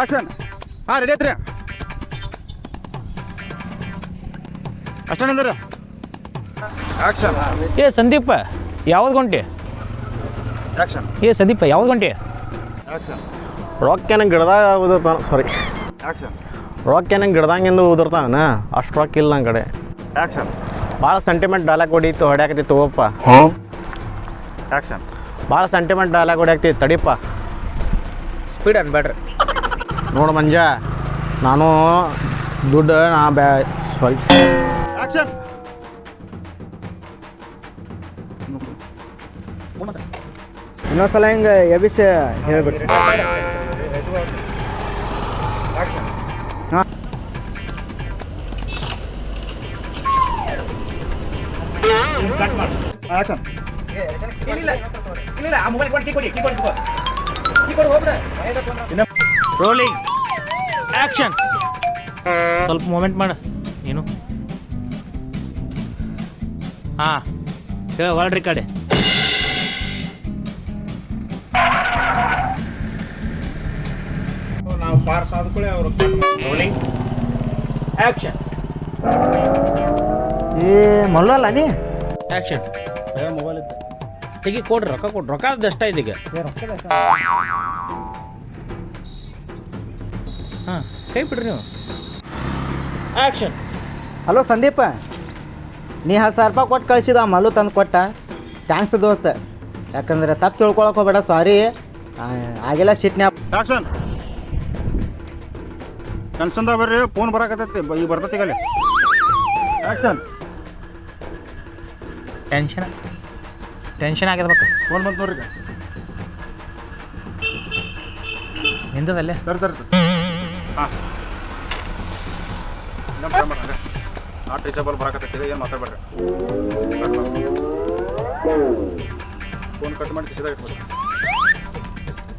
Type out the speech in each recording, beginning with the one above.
Action ಹಾಂ ready ಐತ್ರಿ ಅಷ್ಟೇನಂದ್ರೆ action ಏ ಸಂದೀಪ ಯಾವ್ದು ಗಂಟೆ ಆಕ್ಷನ್ ಏ ಸಂದೀಪ ಯಾವ್ದು ಗಂಟೆ ಆಕ್ಷನ್ ರೊಕ್ಕ ಏನಂಗೆ ಗಿಡದಾಗ ಉದುರ್ತಾನ? ಸಾರಿ ಆಕ್ಷನ್ ರೊಕ್ಕ ಏನಂಗೆ ಗಿಡದಂಗಿಂದ ಉದುರ್ತಾನ? ಅಷ್ಟು ರೊಕ್ಕ ಇಲ್ಲ ನನ್ನ ಕಡೆ. ಆಕ್ಷನ್ ಭಾಳ ಸೆಂಟಿಮೆಂಟ್ ಡೈಲಾಗ್ ಹೊಡೀತು ಹೊಡ್ಯಾಕತಿ ತಗೋಪ್ಪ ಆಕ್ಷನ್ ಭಾಳ ಸೆಂಟಿಮೆಂಟ್ ಡೈಲಾಗ್ ಹೊಡ್ಯಾಕತಿ ತಡಿಪ್ಪ ಸ್ಪೀಡ್ ಅನ್ಬೇಡ್ರಿ ನೋಡು ಮಂಜ ನಾನು ದುಡ್ಡು ನಾ ಬ್ಯಾ ಸ್ವಲ್ಪ ಆಕ್ಷನ್ ಇನ್ನೊಂದ್ಸಲ ಹಿಂಗೆ ಎಬಿಸ್ ಹೇಳ್ಬಿಡ್ರಿ ಆಕ್ಷನ್ ರೋಲಿಂಗ್ ಆಕ್ಷನ್ ಸ್ವಲ್ಪ ಮೂಮೆಂಟ್ ಮಾಡು. ನೀನು. ಹಾಂ. ಹೇಳ ಹೊರಡ್ರಿ ಕಡೆ ನಾವು ಪಾರ್ಸ್ ಆದ್ಕೊಳ್ಳಿ ಅವರು ರೋಲಿಂಗ್ ಆಕ್ಷನ್ ಏ ಮಲ್ಲಲ್ಲ ನೀ? ಆಕ್ಷನ್ ಮೊಬೈಲ್ ಇತ್ತು ತೆಗಿ ಕೊಡ್ರಿ ರೊಕ್ಕ ಕೊಡ್ರಿ ರೊಕ್ಕ ಎಷ್ಟ ಇದೀಗ. ಹಾಂ ಕೈ ಬಿಡ್ರಿ ನೀವು? ಆಕ್ಷನ್ ಹಲೋ ಸಂದೀಪ ನೀ ಹತ್ತು ಸಾವಿರ ರೂಪಾಯಿ ಕೊಟ್ಟು ಕಳಿಸಿದ ಮಲ್ಲು ತಂದು ಕೊಟ್ಟ. ಥ್ಯಾಂಕ್ಸ್ ದೋಸ್ತ. ಯಾಕಂದ್ರೆ ತಪ್ಪು ತಿಳ್ಕೊಳಕ್ಕೆ ಹೋಗ್ಬೇಡ ಸಾರಿ ಆಗಿಲ್ಲ ಸಿಟ್ನ್ಯಾ ಆಕ್ಷನ್ ಕನ್ಸಂದ ಬರ್ರಿ ಫೋನ್ ಬರಕತ್ತೈತಿ ಈಗ ಬರ್ತೈತಿ ಅಲ್ಲಿ. ಆಕ್ಷನ್ ಟೆನ್ಷನ್ ಟೆನ್ಷನ್ ಆಗಿರ್ಬೇಕು ಫೋನ್ ಬಂತು ನೋಡ್ರಿ ಸರಿ ಸರಿ. ಹಾಂ. ನಾಟ್ ರೀಚಬಲ್ ಬರಾಕತ್ತೈತಿ ಏನು ಮಾತಾಡ್ಬೇಡ್ರಿ. ಫೋನ್ ಕಟ್ ಮಾಡಿ ಕಿಸಿದಾಗ ಇಟ್ಬೋದು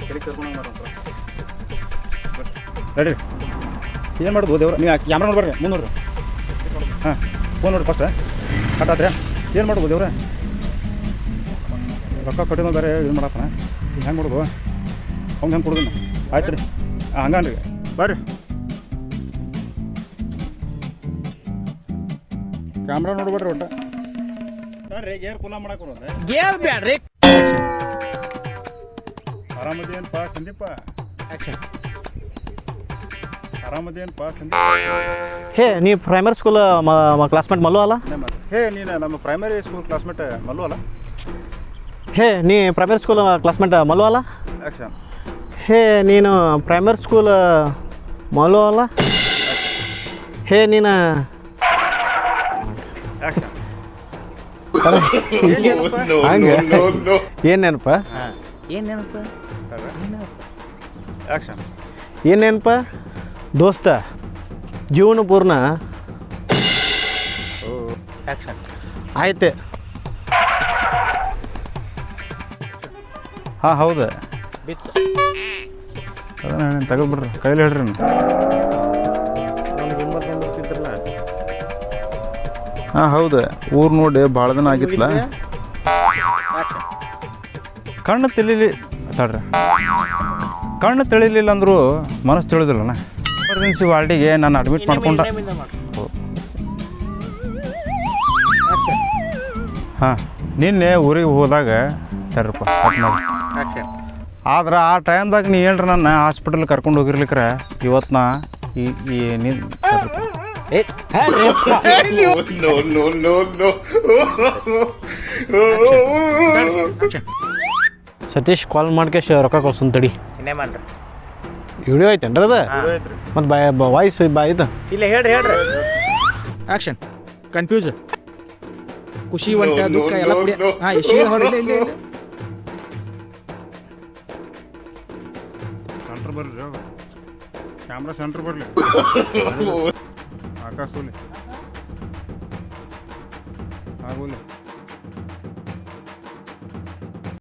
ತಲೆ ಕರ್ಕೊಂಡು ಏನು ಮಾಡ್ಬೋದು ದೇವ್ರ? ನೀವು ಕ್ಯಾಮ್ರಾ ನೋಡ್ಬರ್ರಿ ಮುಂದೆ ನೋಡ್ರಿ ಹಾಂ ಫೋನ್ ನೋಡಿ ಫಸ್ಟ್ ಕಟ್ ಆದ್ರೆ. ಏನು ಮಾಡ್ಬೋದು ದೇವ್ರೆ? ರೊಕ್ಕ ಕಟ್ಟಿದ ಬೇರೆ ಇದು ಮಾಡಪ್ಪ ಹೆಂಗೆ ಮಾಡೋದು ಅವ್ನು ಹೆಂಗೆ ಕೊಡೋದು ಆಯ್ತು ರೀ ಹಂಗನ್ರಿ ಬರ್ರಿ. ಕ್ಯಾಮ್ರಾ ನೋಡ್ಬೇಡ್ರಿ ಒಟ್ಟ. ಬರ್ರಿ ಗೇರ್ ಕುಲ ಮಾಡಕ್ಕೆ ಬರೋದೆ. ಗೇರ್ ಬ್ಯಾಡ್ರಿ. ಆರಾಮದೇನಪ್ಪ ಸಂದೀಪ? ಆರಾಮದೇನಪ್ಪ ಸಂದೀಪ? ಹೇ ನೀ ಪ್ರೈಮರಿ ಸ್ಕೂಲ್ ಕ್ಲಾಸ್ಮೇಟ್ ಮಲ್ಲು ಅಲ್ಲ? ಹೇ ನೀನು ನಮ್ಮ ಪ್ರೈಮರಿ ಸ್ಕೂಲ್ ಕ್ಲಾಸ್ಮೇಟ್ ಮಲ್ಲು ಅಲ್ಲ? ಹೇ ನೀ ಪ್ರೈಮರಿ ಸ್ಕೂಲ್ ಕ್ಲಾಸ್ಮೇಟ್ ಮಲ್ಲು ಅಲ್ಲ? ಹೇ ನೀನು ಪ್ರೈಮರಿ ಸ್ಕೂಲ್ ಮಲ್ಲು ಅಲ್ಲ? ಹೇ ನೀನ? ಏನೇನಪ್ಪ? ಏನೇನಪ್ಪ? ಏನು ನೆನಪ ಏನು ನೆನಪು ಆ್ಯಕ್ಷನ್ ಏನು ನೆನಪ ದೋಸ್ತ ಜೀವನ ಪೂರ್ಣ. ಆಕ್ಷನ್ ಆಯ್ತೆ. ಹಾಂ ಹೌದು. ಬಿತ್ತು. ಅದನ್ನ ತೆಗೆದ್ಬಿಡ್ರಿ ಕೈಲಿ ಹೇಳ್ರಿ ಹಾಂ ಹೌದು. ಊರು ನೋಡಿ ಭಾಳ ದಿನ ಆಗಿತ್ತಲ್ಲ ಕಣ್ಣು ತಿಳಿಲಿ ತಡ್ರಿ. ಕಣ್ಣು ತಿಳಿಲಿಲ್ಲ ಅಂದರೂ ಮನಸ್ಸು ತಿಳಿದಿಲ್ಲಣ್ಣ ಎಮರ್ಜೆನ್ಸಿ ವಾರ್ಡಿಗೆ ನಾನು ಅಡ್ಮಿಟ್ ಮಾಡ್ಕೊಂಡ ಹಾಂ ನಿನ್ನೆ ಊರಿಗೆ ಹೋದಾಗ ತಡ್ರಪ್ಪ ಕಟ್ ಮಾಡಿ. ಆಕ್ಷನ್ ಆದ್ರೆ ಆ ಟೈಮ್ದಾಗ ನೀ ಹೇಳ್ರಿ ನನ್ನ ಹಾಸ್ಪಿಟಲ್ ಕರ್ಕೊಂಡು ಹೋಗಿರ್ಲಿಕ್ರೆ ಇವತ್ತು ನಾ ಈ ಸತೀಶ್ ಕಾಲ್ ಮಾಡ್ಕೇಶ್ ರೊಕ್ಕ ಕಳ್ಸೋನ್ ತಡಿ. ಇನ್ನೇ ಮಾಡ್ರಿ. ವಿಡಿಯೋ ಐತೇನ್ರಿ ಅದು? ಮತ್ತು ಬಾಯ್ ವಾಯ್ಸ್ ಬಾಯ್ ಇದು. ಇಲ್ಲ ಹೇಳ್ರಿ ಹೇಳ್ರಿ. ಆಕ್ಷನ್ ಕನ್ಫ್ಯೂಸ್ ಖುಷಿ ಒಂಟ ದುಃಖ ಎಲ್ಲ ಕುಡಿ ಹಾ ಎಷ್ಟು ಬರ್ರಿ ಕ್ಯಾಮ್ರಾ ಸೆಂಟ್ರ್ ಬರಲಿ. ಆಕಾಶ ಹೋಗ್ಲಿ ಆಗೋಲಿ.